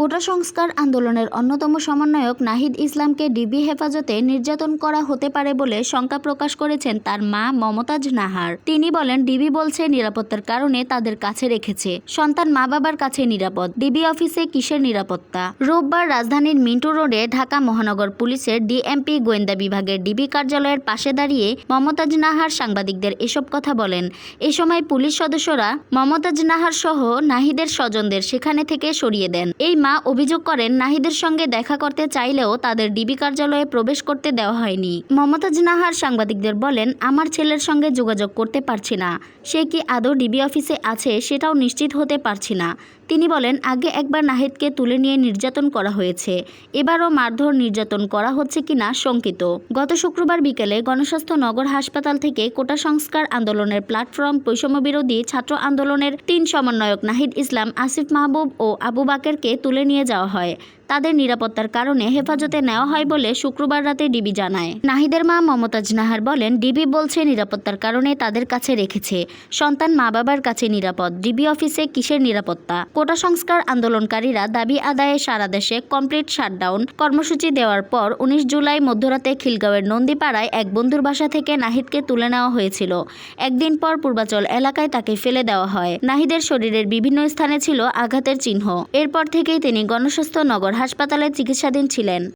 কোটা সংস্কার আন্দোলনের অন্যতম সমন্বয়ক নাহিদ ইসলামকে ডিবি হেফাজতে নির্যাতন করা হতে পারে বলে শঙ্কা প্রকাশ করেছেন তার মা মমতাজ নাহার। তিনি বলেন, ডিবি বলছে, নিরাপত্তার কারণে তাদের কাছে রেখেছে। সন্তান মা বাবার কাছে নিরাপদ। ডিবি অফিসে কিসের নিরাপত্তা? রোববার রাজধানীর মিন্টু রোডে ঢাকা মহানগর পুলিশের ডিএমপি গোয়েন্দা বিভাগের ডিবি কার্যালয়ের পাশে দাঁড়িয়ে মমতাজ নাহার সাংবাদিকদের এসব কথা বলেন। এ সময় পুলিশ সদস্যরা মমতাজ নাহার সহ নাহিদের স্বজনদের সেখানে থেকে সরিয়ে দেন। এই মা অভিযোগ করেন, নাহিদের সঙ্গে দেখা করতে চাইলেও তাদের ডিবি কার্যালয়ে প্রবেশ করতে দেওয়া হয়নি। মমতাজ নাহার সাংবাদিকদের বলেন, আমার ছেলের সঙ্গে যোগাযোগ করতে পারছি না। সে কি আদৌ ডিবি অফিসে আছে সেটাও নিশ্চিত হতে পারছি না। তিনি বলেন, আগে একবার নাহিদকে তুলে নিয়ে নির্যাতন করা হয়েছে। এবারও মারধর নির্যাতন করা হচ্ছে কিনা শঙ্কিত। গত শুক্রবার বিকেলে গণস্বাস্থ্য নগর হাসপাতাল থেকে কোটা সংস্কার আন্দোলনের প্ল্যাটফর্ম বৈষম্য বিরোধী ছাত্র আন্দোলনের তিন সমন্বয়ক নাহিদ ইসলাম, আসিফ মাহবুব ও আবু বাকেরকে তুলে নিয়ে যাওয়া হয়। তাদের নিরাপত্তার কারণে হেফাজতে নেওয়া হয় বলে শুক্রবার রাতে ডিবি জানায়। নাহিদের মা মমতাজ নাহার বলেন, ডিবি বলছে নিরাপত্তার কারণে তাদের কাছে রেখেছে। সন্তান মা বাবার কাছে নিরাপদ। ডিবি অফিসে কিসের নিরাপত্তা? কোটা সংস্কার আন্দোলনকারীরা দাবি আদায়ে সারা দেশে কমপ্লিট শাটডাউন। কর্মসূচি দেওয়ার পর উনিশ জুলাই মধ্যরাতে খিলগাঁওয়ের নন্দীপাড়ায় এক বন্ধুর বাসা থেকে নাহিদকে তুলে নেওয়া হয়েছিল। একদিন পর পূর্বাচল এলাকায় তাকে ফেলে দেওয়া হয়। নাহিদের শরীরের বিভিন্ন স্থানে ছিল আঘাতের চিহ্ন। এরপর থেকেই তিনি গণস্বাস্থ্য নগর হাসপাতালে চিকিৎসাধীন ছিলেন।